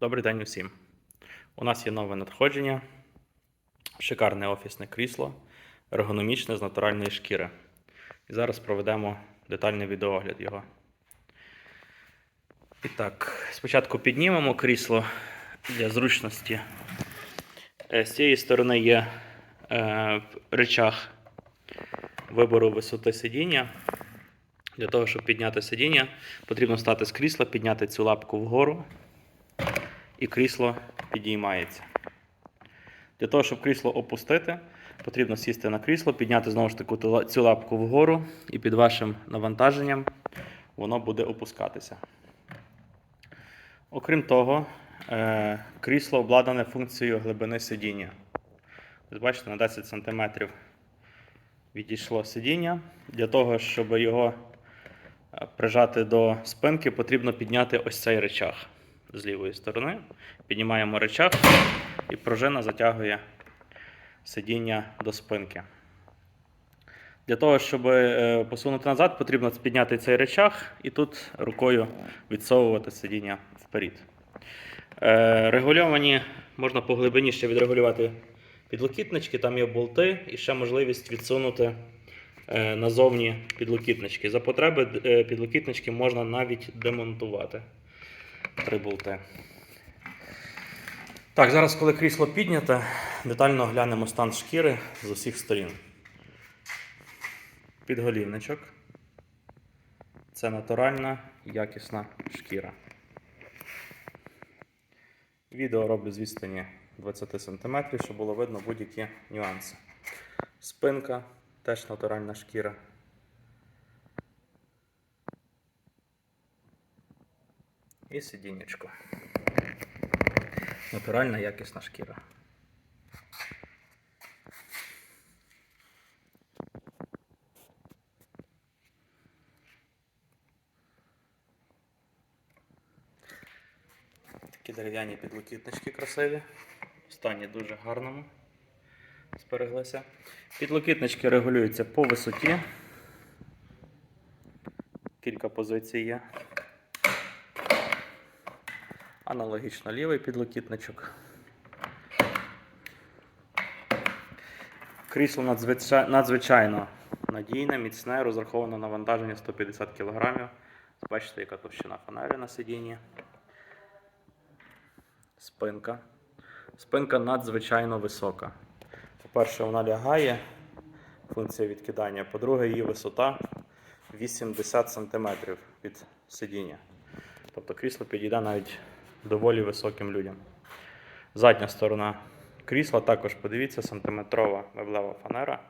Добрий день усім. У нас є нове надходження. Шикарне офісне крісло, ергономічне з натуральної шкіри. І зараз проведемо детальний відеогляд його. І так, спочатку піднімемо крісло для зручності. Е, З цієї сторони є е, речах вибору висоти сидіння. Для того, щоб підняти сидіння, потрібно встати з крісла, підняти цю лапку вгору і крісло підіймається. Для того, щоб крісло опустити, потрібно сісти на крісло, підняти знову ж таки цю лапку вгору, і під вашим навантаженням воно буде опускатися. Окрім того, е, крісло обладнане функцією глибини сидіння. Ось бачите, на 10 см відійшло сидіння. Для того, щоб його е, прижати до спинки, потрібно підняти ось цей речах з лівої сторони. Піднімаємо речах і пружина затягує сидіння до спинки. Для того, щоб е, посунути назад, потрібно підняти цей речах і тут рукою відсовувати сидіння вперед. Е, Регульовані можна по ще відрегулювати підлокітнички, там є болти і ще можливість відсунути е, назовні підлокітнички. За потреби підлокітнички можна навіть демонтувати. Три. Так, зараз, коли крісло підняте, детально оглянемо стан шкіри з усіх сторін. Підголівничок. Це натуральна, якісна шкіра. Відео роблю з відстані 20 см, щоб було видно будь-які нюанси. Спинка теж натуральна шкіра. І сидіннячко. Натуральна якісна шкіра. Такі дерев'яні підлокітнички красиві. В стані дуже гарному. Збереглися. Підлокітнички регулюються по висоті. Кілька позицій є. Аналогічно лівий підлокітничок. Крісло надзвичай- надзвичайно надійне, міцне, розраховане на навантаження 150 кг. Бачите, яка товщина фонаря на сидінні. Спинка. Спинка надзвичайно висока. По-перше, вона лягає, функція відкидання. По-друге, її висота 80 см від сидіння. Тобто крісло підійде навіть доволі високим людям. Задня сторона крісла також подивіться, сантиметрова меблева фанера.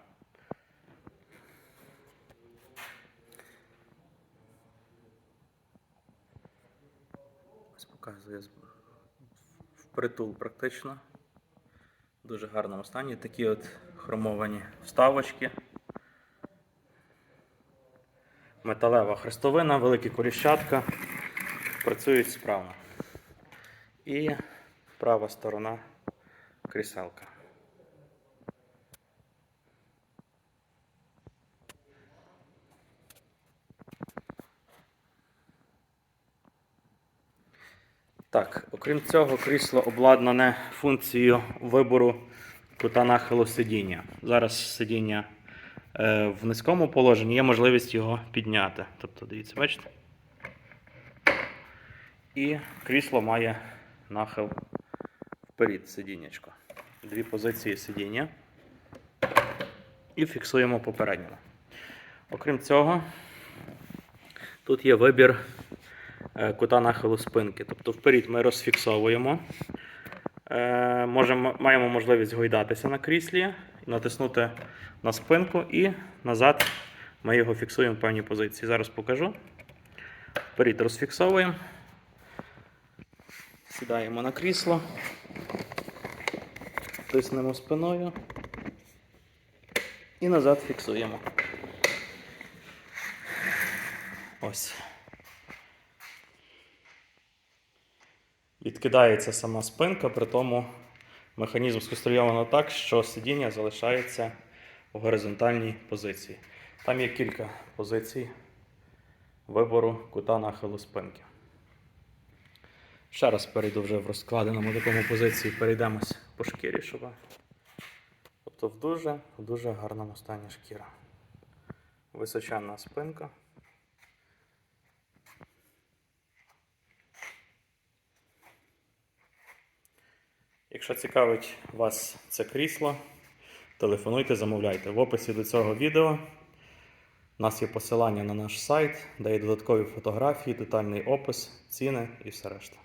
Ось показує впритул практично. Дуже гарному стані. Такі от хромовані вставочки. Металева хрестовина, великі коліщатка. Працюють справно. І права сторона кріселка. Так, окрім цього, крісло обладнане функцією вибору кута нахилу сидіння. Зараз сидіння е, в низькому положенні, є можливість його підняти. Тобто, дивіться, бачите? І крісло має нахил вперед сидіннячко. Дві позиції сидіння. І фіксуємо попередньо. Окрім цього, тут є вибір е, кута нахилу спинки. Тобто вперед ми розфіксовуємо. Е, Можемо, маємо можливість гойдатися на кріслі, натиснути на спинку і назад ми його фіксуємо в певній позиції. Зараз покажу. Вперед розфіксовуємо. Сідаємо на крісло, тиснемо спиною і назад фіксуємо. Ось. Відкидається сама спинка, при тому механізм сконструйовано так, що сидіння залишається у горизонтальній позиції. Там є кілька позицій вибору кута нахилу спинки. Ще раз перейду вже в розкладеному такому позиції, перейдемось по шкірі, щоб. Тобто в дуже, в дуже гарному стані шкіра. Височенна спинка. Якщо цікавить вас це крісло, телефонуйте, замовляйте. В описі до цього відео у нас є посилання на наш сайт, де є додаткові фотографії, детальний опис, ціни і все решта.